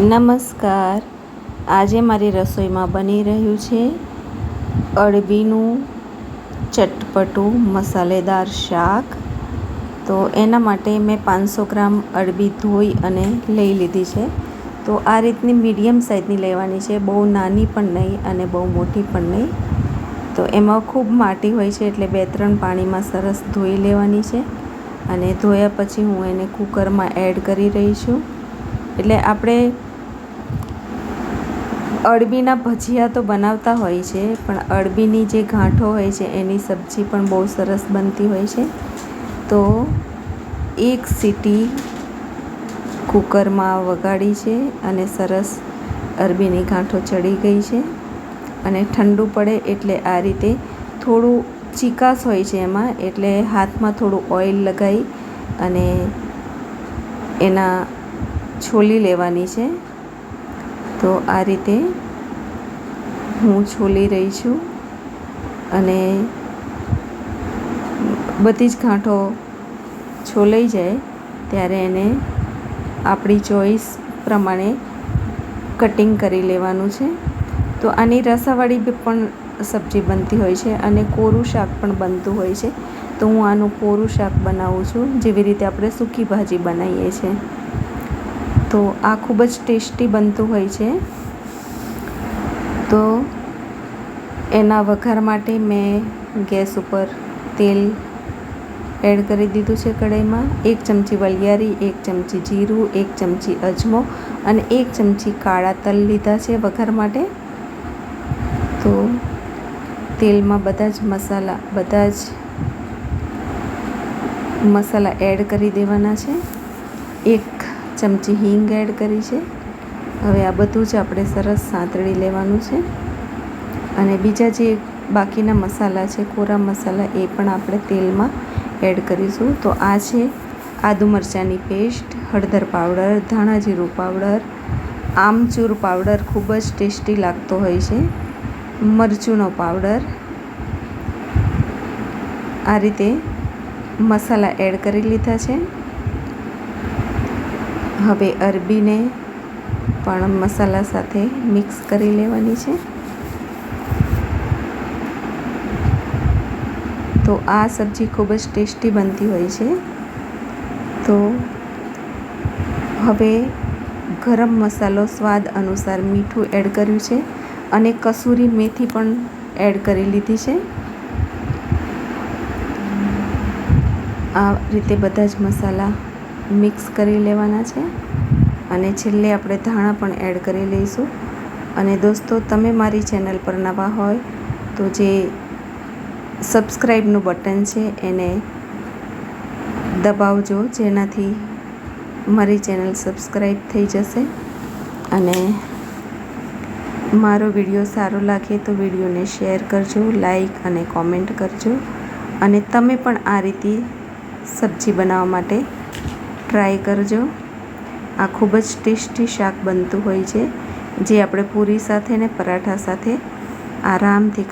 નમસ્કાર. આજે મારી રસોઈમાં બની રહ્યું છે અળબીનું ચટપટું મસાલેદાર શાક. તો એના માટે મેં પાંચસો ગ્રામ અળબી ધોઈ અને લઈ લીધી છે. તો આ રીતની મીડિયમ સાઇઝની લેવાની છે. બહુ નાની પણ નહીં અને બહુ મોટી પણ નહીં. તો એમાં ખૂબ માટી હોય છે એટલે બે ત્રણ પાણીમાં સરસ ધોઈ લેવાની છે. અને ધોયા પછી હું એને કુકરમાં એડ કરી રહી છું. એટલે આપણે અળબીના ભજીયા તો બનાવતા હોય છે, પણ અળબીની જે ગાંઠો હોય છે, એની સબ્જી પણ બહુ સરસ બનતી હોય છે. તો એક સીટી કુકરમાં વગાડી છે અને સરસ અરબીની ગાંઠો ચડી ગઈ છે. અને ઠંડુ પડે એટલે આ રીતે થોડું ચીકાશ હોય છે એમાં, એટલે હાથમાં થોડું ઓઇલ લગાવી અને એના છોલી લેવાની છે. તો આ રીતે હું છોલી રહી છું અને બધી જ ગાંઠો છોલાઈ જાય ત્યારે એને આપણી ચોઈસ પ્રમાણે કટિંગ કરી લેવાનું છે. તો આની રસાવાળી પણ સબ્જી બનતી હોય છે અને કોરું શાક પણ બનતું હોય છે. તો હું આનું કોરું શાક બનાવું છું. જેવી રીતે આપણે સૂકી ભાજી બનાવીએ છીએ. તો આ ખૂબ જ ટેસ્ટી બનતું હોય છે. તો એના વઘાર માટે મેં ગેસ ઉપર તેલ એડ કરી દીધું છે કઢાઈમાં. એક ચમચી વલિયારી, એક ચમચી જીરું, એક ચમચી અજમો અને એક ચમચી કાળા તલ લીધા છે વઘાર માટે. તો તેલમાં બધા જ મસાલા, બધા જ મસાલા એડ કરી દેવાના છે. એક ચમચી હિંગ એડ કરી છે. હવે આ બધું જ આપણે સરસ સાંતળી લેવાનું છે. અને બીજા જે બાકીના મસાલા છે, કોરા મસાલા, એ પણ આપણે તેલમાં એડ કરીશું. તો આ છે આદુ મરચાંની પેસ્ટ, હળદર પાવડર, ધાણા જીરું પાવડર, આમચૂર પાવડર ખૂબ જ ટેસ્ટી લાગતો હોય છે, મરચુંનો પાવડર. આ રીતે મસાલા એડ કરી લીધા છે. હવે અરબીને પણ મસાલા સાથે મિક્સ કરી લેવાની છે. તો આ સબ્જી ખૂબ જ ટેસ્ટી બનતી હોય છે. તો હવે ગરમ મસાલો સ્વાદ અનુસાર મીઠું એડ કર્યું છે અને કસૂરી મેથી પણ એડ કરી લીધી છે. આ રીતે બધા જ મસાલા મિક્સ કરી લેવાના છે. અને છેલ્લે આપણે ધાણા પણ એડ કરી લઈશું. અને દોસ્તો, તમે મારી ચેનલ પર નવા હોય તો જે સબસ્ક્રાઈબનું બટન છે એને દબાવજો, જેનાથી મારી ચેનલ સબસ્ક્રાઈબ થઈ જશે. અને મારો વીડિયો સારો લાગે તો વિડીયોને શેર કરજો, લાઈક અને કોમેન્ટ કરજો. અને તમે પણ આ રીતે સબ્જી બનાવવા માટે ટ્રાય કરજો. આ ખૂબ જ ટેસ્ટી શાક બનતું હોય છે, જે આપણે પૂરી સાથે ને પરાઠા સાથે આરામથી